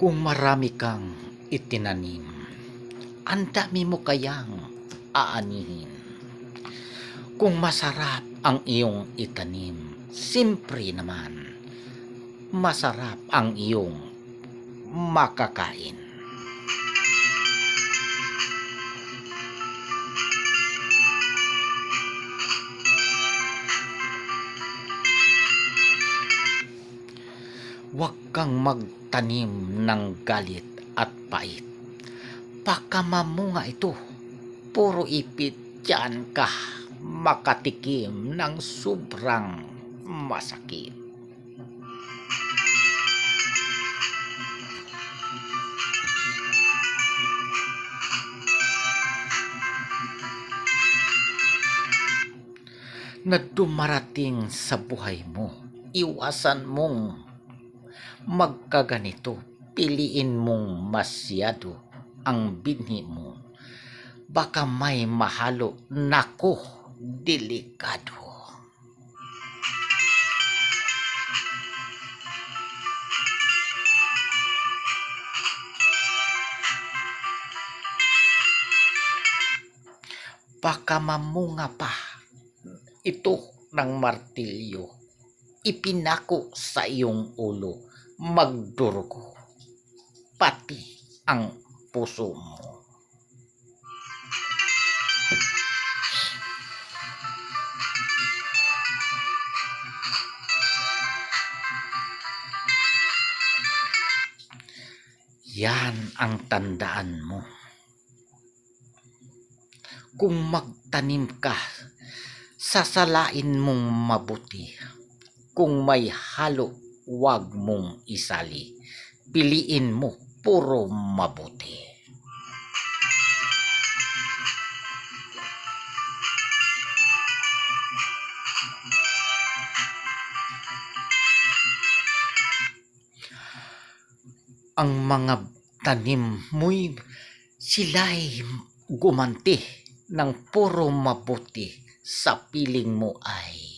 Kung marami kang itinanim, ang dami mo kayang aanihin. Kung masarap ang iyong itanim, simpre naman, masarap ang iyong makakain. Huwag kang magtanim ng galit at pait. Baka mamunga ito. Puro ipit dyan ka makatikim ng sobrang masakit. na dumarating sa buhay mo. Iwasan mong magkaganito. Piliin mong masyado ang binhi mo. Baka may mahalo. Nako, delikado. Baka mamunga pa ito ng martilyo. Ipinako sa iyong ulo. Magdurugo. Pati ang puso mo. Yan ang tandaan mo. Kung magtanim ka, sasalain mong mabuti. Kung may halo, wag mong isali. Piliin mo puro mabuti. Ang mga tanim mo'y sila'y gumanti ng puro mabuti sa piling mo ay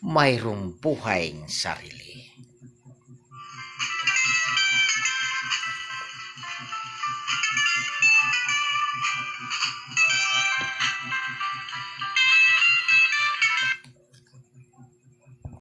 mayroong buhay sarili.